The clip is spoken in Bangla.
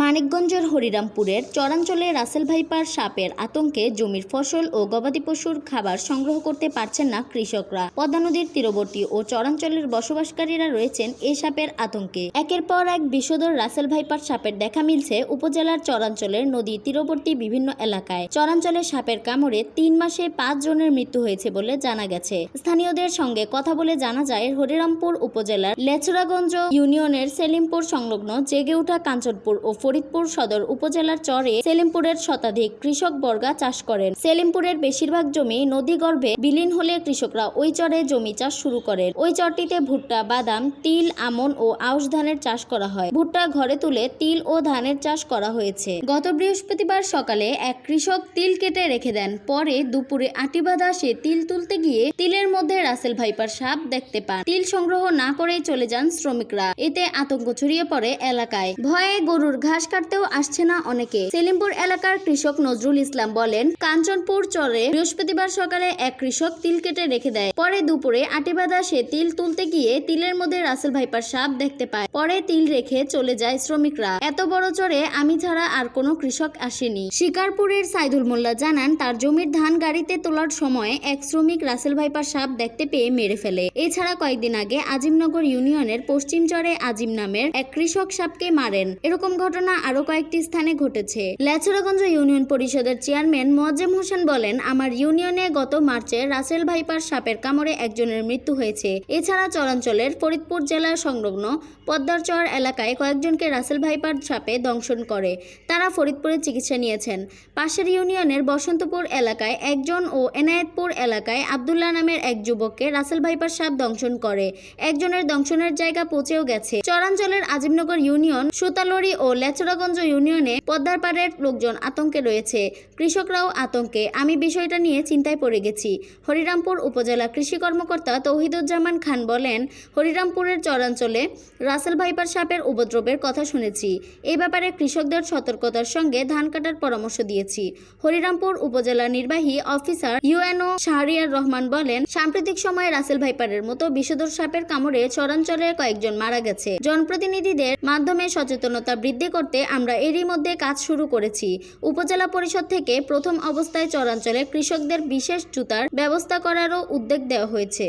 মানিকগঞ্জের হরিরামপুরের চরাঞ্চলে রাসেল ভাইপার সাপের আতঙ্কে জমির ফসল ও গবাদি পশুর খাবার সংগ্রহ করতে পারছেন না কৃষকরা। পদ্মা নদীর তীরবর্তী ও চরাঞ্চলের বসবাসকারীরা রয়েছেন এই সাপের আতঙ্কে। একের পর এক বিষধর রাসেল ভাইপার সাপের দেখা মিলছে উপজেলার চরাঞ্চলের নদী তীরবর্তী বিভিন্ন এলাকায়। চরাঞ্চলে সাপের কামড়ে তিন মাসে পাঁচ জনের মৃত্যু হয়েছে বলে জানা গেছে। স্থানীয়দের সঙ্গে কথা বলে জানা যায়, হরিরামপুর উপজেলার লেচুরাগঞ্জ ইউনিয়নের সেলিমপুর সংলগ্ন জেগে ওঠা কাঞ্চনপুর ও ফরিদপুর সদর উপজেলার চরে সেলিমপুরের শতাধিক কৃষক বর্গা চাষ করেন। সেলিমপুরের বেশিরভাগ জমি নদীগর্ভে বিলীন হলে কৃষকরা ওই চরে জমি চাষ শুরু করেন। ওই চরটিতে ভুট্টা, বাদাম, তিল, আমন ও আউশ ধানের চাষ করা হয়। ভুট্টা ঘরে তুলে তিল ও ধানের চাষ করা হয়েছে। গত বৃহস্পতিবার সকালে এক কৃষক তিল কেটে রেখে দেন। পরে দুপুরে আটি বাঁধা সে তিল তুলতে গিয়ে তিলের মধ্যে রাসেল ভাইপার সাপ দেখতে পান। তিল সংগ্রহ না করেই চলে যান শ্রমিকরা। এতে আতঙ্ক ছড়িয়ে পড়ে এলাকায়। ভয়ে গরুর ঘাস কাটতেও আসছে না অনেকে। সেলিমপুর এলাকার কৃষক নজরুল ইসলাম বলেন, কাঞ্চনপুর চরে বৃহস্পতিবার সকালে এক কৃষক তিল কেটে রেখে দেয়। পরে দুপুরে আটিবাদা সে তিল তুলতে গিয়ে তিলের মধ্যে রাসেল ভাইপার সাপ দেখতে পায়। পরে তিল রেখে চলে যায় শ্রমিকরা। এত বড় চরে আমি ছাড়া আর কোনো কৃষক আসেনি। শিকারপুরের সাইদুল মোল্লা জানান, তার জমির ধান গাড়িতে তোলার সময় এক শ্রমিক রাসেল ভাইপার সাপ দেখতে পেয়ে মেরে ফেলে। এছাড়া কয়েকদিন আগে আজিমনগর ইউনিয়নের পশ্চিম চরে আজিম নামের এক কৃষক সাপকে মারেন। এরকম ঘটনা আরও কয়েকটি স্থানে ঘটেছে। লেছড়াগঞ্জ ইউনিয়ন পরিষদের চেয়ারম্যান মোয়াজ্জেম হোসেন বলেন, আমার ইউনিয়নে গত মার্চে রাসেল ভাইপার সাপের কামড়ে একজনের মৃত্যু হয়েছে। এছাড়া চরাঞ্চলের ফরিদপুর জেলার সংলগ্ন পদ্মারচর এলাকায় কয়েকজনকে রাসেল ভাইপার সাপে দংশন করে। তারা ফরিদপুরে চিকিৎসা নিয়েছেন। পাশের ইউনিয়নের বসন্তপুর এলাকায় একজন ও এনায়েতপুর এলাকায় আবদুল্লাহ নামের এক যুবককে রাসেল ভাইপার সাপ দংশন করে। একজনের দংশনের জায়গা পৌঁছেও গেছে। চরাঞ্চলের আজিমনগর ইউনিয়ন সুতালড়ি ও লেচড়াগঞ্জ ইউনিয়নে পদ্মার পাড়ের লোকজন আতঙ্কে রয়েছে। কৃষকরাও আতঙ্কে। আমি বিষয়টা নিয়ে চিন্তায় পড়ে গেছি। হরিরামপুর উপজেলা কৃষি কর্মকর্তা তৌহিদুজ্জামান খান বলেন, হরিরামপুরের চরাঞ্চলে রাসেল ভাইপার সাপের উপদ্রবের কথা শুনেছি। এই ব্যাপারে কৃষকদের সতর্কতার সঙ্গে ধান কাটার পরামর্শ দিয়েছি। হরিরামপুর উপজেলা নির্বাহী অফিসার ইউএনও শাহরিয়ার রহমান বলেন, সাম্প্রতিক সময়ে রাসেল ভাইপারের মতো বিষধর সাপের কামড়ে চরাঞ্চলে কয়েকজন মারা গেছে। জনপ্রতিনিধিদের মাধ্যমে সচেতনতা বৃদ্ধি করতে আমরা এরই মধ্যে কাজ শুরু করেছি। উপজেলা পরিষদ থেকে প্রথম অবস্থায় চরাঞ্চলে কৃষকদের বিশেষ জুতার ব্যবস্থা করারও উদ্যোগ দেওয়া হয়েছে।